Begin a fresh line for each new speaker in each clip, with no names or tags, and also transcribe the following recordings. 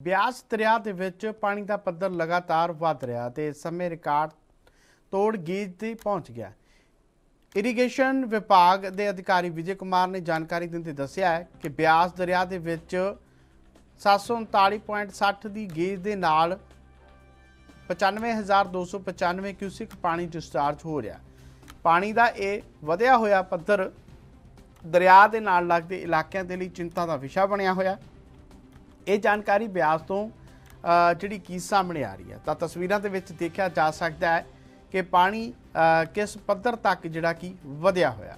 ਬਿਆਸ ਦਰਿਆ ਦੇ ਵਿੱਚ ਪਾਣੀ ਦਾ ਪੱਧਰ ਲਗਾਤਾਰ ਵਧ ਰਿਹਾ ਤੇ ਇਸ ਸਮੇਂ ਰਿਕਾਰਡ ਤੋੜ ਗੇਜ ਤੇ ਪਹੁੰਚ ਗਿਆ। ਇਰੀਗੇਸ਼ਨ ਵਿਭਾਗ ਦੇ ਅਧਿਕਾਰੀ ਵਿਜੇ ਕੁਮਾਰ ਨੇ ਜਾਣਕਾਰੀ ਦਿੰਦੇ ਦੱਸਿਆ ਹੈ ਕਿ ਬਿਆਸ ਦਰਿਆ ਦੇ ਵਿੱਚ 739.60 ਦੀ ਗੇਜ ਦੇ ਨਾਲ 95295 ਕਿਊਸਿਕ ਪਾਣੀ ਡਿਸਚਾਰਜ ਹੋ ਰਿਹਾ। ਪਾਣੀ ਦਾ ਇਹ ਵਧਿਆ ਹੋਇਆ ਪੱਧਰ ਦਰਿਆ ਦੇ ਨਾਲ ਲੱਗਦੇ ਇਲਾਕਿਆਂ ਦੇ ਲਈ ਚਿੰਤਾ ਦਾ ਵਿਸ਼ਾ ਬਣਿਆ ਹੋਇਆ। ਇਹ ਜਾਣਕਾਰੀ ਬਿਆਸ ਤੋਂ ਜਿਹੜੀ ਕੀ ਸਾਹਮਣੇ ਆ ਰਹੀ ਹੈ। ਤਾਂ ਤਸਵੀਰਾਂ ਦੇ ਵਿੱਚ ਦੇਖਿਆ ਜਾ ਸਕਦਾ ਹੈ ਕਿ ਪਾਣੀ ਕਿਸ ਪੱਧਰ ਤੱਕ ਜਿਹੜਾ ਕਿ ਵਧਿਆ ਹੋਇਆ।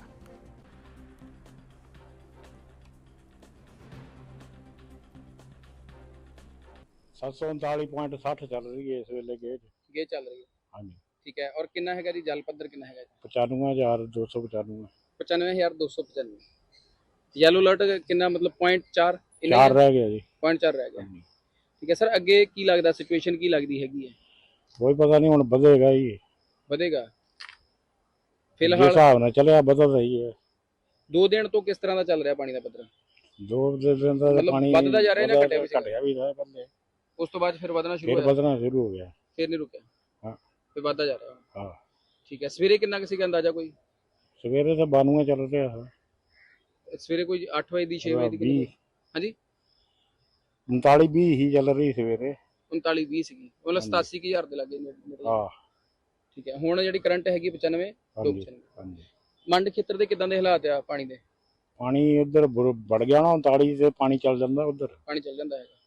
ਸੱਤ ਸੌ ਉਨਤਾਲੀ ਪੁਆਇੰਟ 60 ਚੱਲ ਰਹੀ ਹੈ ਇਸ ਵੇਲੇ ਗੇਜ
ਗੇ ਚੱਲ ਰਹੀ ਹੈ।
ਹਾਂਜੀ।
ਠੀਕ ਹੈ ਔਰ ਕਿੰਨਾ ਹੈਗਾ ਜੀ? ਜਲ ਪੱਧਰ ਕਿੰਨਾ ਹੈਗਾ
95295
95295 ਯੈਲੋ ਅਲਰਟ ਕਿੰਨਾ ਮਤਲਬ 0.4 ਇੰਨਾ
ਚਾਰ ਰਹਿ ਗਿਆ ਜੀ।
0.4 ਰਹਿ ਗਿਆ
ਹਾਂਜੀ।
ਠੀਕ ਹੈ ਸਰ ਅੱਗੇ ਕੀ ਲੱਗਦਾ ਸਿਚੁਏਸ਼ਨ ਕੀ ਲੱਗਦੀ ਹੈਗੀ ਹੈ?
ਕੋਈ ਪਤਾ ਨਹੀਂ ਹੁਣ ਵਧੇਗਾ ਹੀ।
ਵਧੇਗਾ।
ਜਿਸ
ਫਿਲਹਾਲ
ਹਿਸਾਬ ਨਾਲ ਚੱਲਿਆ ਬਦਲ ਰਹੀ ਹੈ।
ਦੋ ਦਿਨ ਤੋਂ ਕਿਸ ਤਰ੍ਹਾਂ ਦਾ ਚੱਲ ਰਿਹਾ ਪਾਣੀ ਦਾ ਪੱਧਰ?
ਦੋ ਦਿਨ ਦਾ
ਮਤਲਬ
ਪਾਣੀ
ਵੱਧਦਾ ਜਾ ਰਿਹਾ ਨਾ
ਵਧਿਆ-
ਘਟਿਆ ਵੀ ਸੀਗਾ?
ਘਟਿਆ ਵੀ ਰਿਹਾ ਪਹਿਲੇ
ਉਸ ਤੋਂ ਬਾਅਦ ਫਿਰ ਵਧਣਾ ਸ਼ੁਰੂ
ਫਿਰ
ਹੋਇਆ?
ਵਧਣਾ ਸ਼ੁਰੂ ਹੋ ਗਿਆ।
ਫਿਰ ਨਹੀਂ ਰੁਕਿਆ?
ਹਾਂ।
ਫਿਰ ਵਧਦਾ ਜਾ ਰਿਹਾ।
ਹਾਂ।
ਠੀਕ ਹੈ ਸਵੇਰੇ ਕਿੰਨਾ ਕਿਸੇ ਦਾ ਅੰਦਾਜ਼ਾ ਕੋਈ?
ਸਵੇਰੇ ਤਾਂ 92 ਚੱਲ ਰਿਹਾ।
ਸਵੇਰੇ ਕੋਈ 8 ਵਜੇ ਦੀ 6 ਵਜੇ ਦੀ ਕਿੰਨੀ?
20
ਹਾਂਜੀ?
39 20 ਹੀ ਚੱਲ ਰਹੀ ਸਵੇਰੇ।
39 20 ਸੀਗੀ। ਮਤਲਬ
ਹਾਂਜੀ।
87000 ਦੇ ਲੱਗੇ ਨੇ।
ਹਾਂ।
ਠੀਕ ਹੈ ਹੁਣ ਜਿਹੜੀ ਕਰੰਟ ਹੈਗੀ 95
ਹਾਂਜੀ
295
ਹਾਂਜੀ।
ਮੰਡ ਖੇਤਰ ਦੇ ਕਿਦਾਂ ਦੇ ਹਾਲਾਤ ਆ ਪਾਣੀ ਦੇ?
ਪਾਣੀ ਉਧਰ ਵੜ ਗਿਆ ਨਾ 39 ਤੇ ਪਾਣੀ ਚੱਲ ਜਾਂਦਾ ਉਧਰ।
ਪਾਣੀ ਚੱਲ ਜਾਂਦਾ ਹੈਗਾ।